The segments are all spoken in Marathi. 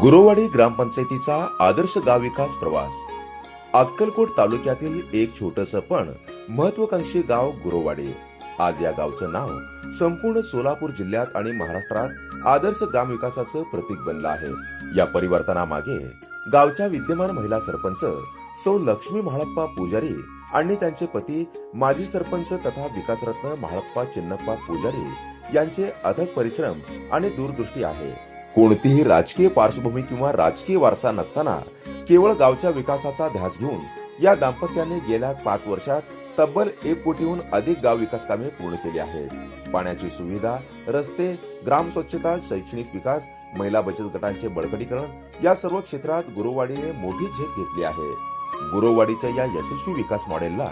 गुरुवाडी ग्रामपंचायतीचा आदर्श गाव विकास प्रवास. अक्कलकोट तालुक्यातील एक छोटस पण महत्वाकांक्षी गाव गुरुवाडी. आज या गावचं नाव संपूर्ण सोलापूर जिल्ह्यात आणि महाराष्ट्रात आदर्श ग्राम विकासाचं प्रतीक बनलं आहे. या परिवर्तनामागे गावच्या विद्यमान महिला सरपंच सौ लक्ष्मी महाळप्पा पुजारी आणि त्यांचे पती माजी सरपंच तथा विकासरत्न महाळप्पा चिन्नप्पा पुजारी यांचे अथक परिश्रम आणि दूरदृष्टी आहे. कोणतीही राजकीय पार्श्वभूमी किंवा राजकीय वारसा नसताना केवळ गावच्या विकासाचा ध्यास घेऊन या दाम्पत्याने गेल्या पाच वर्षात तब्बल एक कोटीहून अधिक गाव विकास कामे पूर्ण केली आहेत. पाण्याची सुविधा रस्ते ग्राम स्वच्छता शैक्षणिक विकास महिला बचत गटांचे बळकटीकरण या सर्व क्षेत्रात गुरुवाडीने मोठी झेप घेतली आहे. गुरुवाडीच्या या यशस्वी विकास मॉडेलला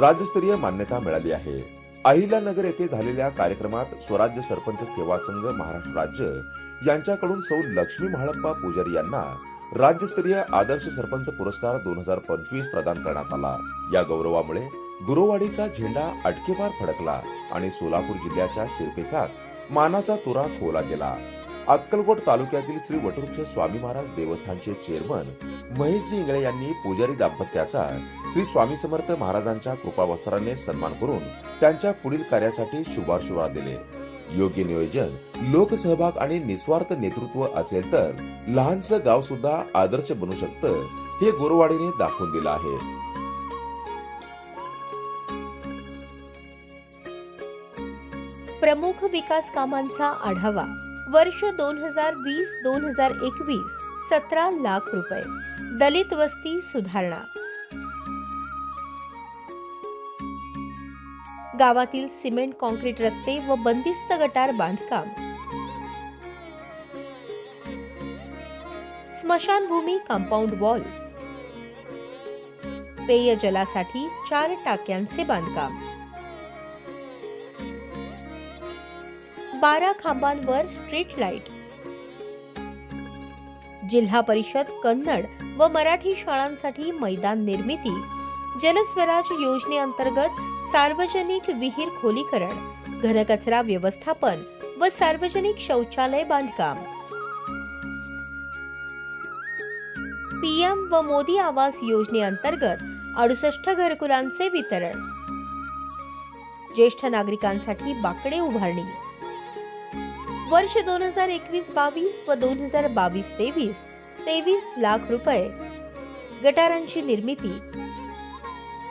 राज्यस्तरीय मान्यता मिळाली आहे. अहिल्यानगर येथे झालेल्या कार्यक्रमात स्वराज्य सरपंच सेवा संघ महाराष्ट्र राज्य यांच्याकडून सौ लक्ष्मी महाळप्पा पुजारी यांना राज्यस्तरीय आदर्श सरपंच पुरस्कार दोन हजार पंचवीस प्रदान करण्यात आला. या गौरवामुळे गुरुवाडीचा झेंडा अटकेवार फडकला आणि सोलापूर जिल्ह्याच्या शिरपेचात मानाचा तुरा खोला गेला. अक्कलकोट तालुक्यातील श्री वटवृक्ष स्वामी महाराज देवस्थानचे चेअरमन महेशजी इंगळे यांनी पुजारी दाम्पत्याचा श्री स्वामी समर्थ महाराजांच्या कृपावस्त्राने सन्मान करून त्यांच्या पुढील कार्यासाठी शुभारशुभा दिले. योग्य नियोजन लोकसहभाग आणि निस्वार्थ नेतृत्व असेल तर लहानसं गाव सुद्धा आदर्श बनू शकतं हे गुरुवाडीने दाखवून दिलं आहे. प्रमुख विकास कामांचा आढावा वर्ष दोन हजार वीस दोन हजार एकवीस सतरा लाख रुपये. दलित वस्ती सुधारणा. गावातील सिमेंट कॉन्क्रीट रस्ते व बंदिस्त गटार बांधकाम. स्मशानभूमी कंपाऊंड वॉल पेयजलासाठी चार टाक्यांचे बांधकाम. बारा खांबांवर स्ट्रीट लाइट जिल्हा परिषद कन्नड व मराठी शाळांसाठी मैदान निर्मिती. जलस्वराज योजनेअंतर्गत सार्वजनिक विहीर खोलीकरण घनकचरा व्यवस्थापन व सार्वजनिक शौचालय बांधकाम. पीएम व मोदी आवास योजनेअंतर्गत अडुसष्ट घरकुलांचे वितरण. ज्येष्ठ नागरिकांसाठी बाकडे उभारणी. वर्ष दोन हजार एकवीस बावीस व दोन हजार बावीस तेवीस तेवीस लाख रुपये. गटारांची निर्मिती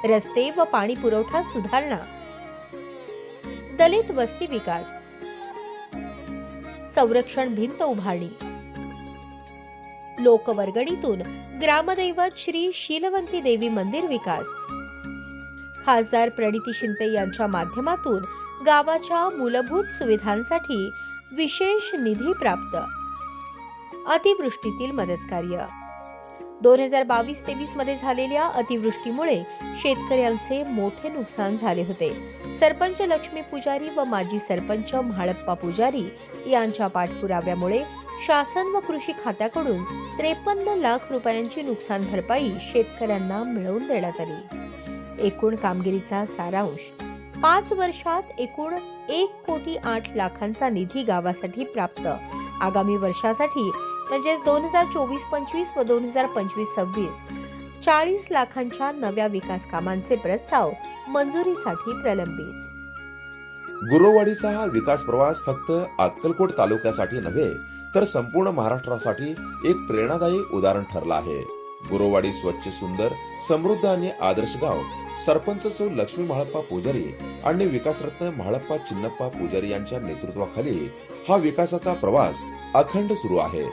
रस्ते व पाणी पुरवठा सुधारणा. दलित वस्ती विकास संरक्षण भिंत उभारणी. लोकवर्गणीतून ग्रामदैवत श्री शीलवंती देवी मंदिर विकास. खासदार प्रणिती शिंदे यांच्या माध्यमातून गावाच्या मूलभूत सुविधांसाठी विशेष निधी प्राप्त. अतिवृष्टीतील मदत कार्य दोन हजार बावीस तेवीसमध्ये झालेल्या अतिवृष्टीमुळे शेतकऱ्यांचे मोठे नुकसान झाले होते. सरपंच लक्ष्मी पुजारी व माजी सरपंच म्हाळप्पा पुजारी यांच्या पाठपुराव्यामुळे शासन व कृषी खात्याकडून त्रेपन्न लाख रुपयांची नुकसान भरपाई शेतकऱ्यांना मिळवून देण्यात आली. एकूण कामगिरीचा सारांश पाच वर्षात एकूण एक कोटी आठ लाखांचा निधी गावासाठी प्राप्त. आगामी वर्षासाठी म्हणजेच दोन हजार चोवीस पंचवीस व दोन हजार पंचवीस सव्वीस चाळीस लाखांच्या नव्या विकास कामांचे प्रस्ताव मंजुरीसाठी प्रलंबित. गुरुवाडीचा हा विकास प्रवास फक्त अक्कलकोट तालुक्यासाठी नव्हे तर संपूर्ण महाराष्ट्रासाठी एक प्रेरणादायी उदाहरण ठरलं आहे. गुरुवाडी स्वच्छ सुंदर समृद्ध आणि आदर्श गाव. सरपंच सौ लक्ष्मी म्हाळप्पा पुजारी आणि विकासरत्न म्हाळप्पा चिन्नप्पा पुजारी यांच्या नेतृत्वाखाली हा विकासाचा प्रवास अखंड सुरू आहे.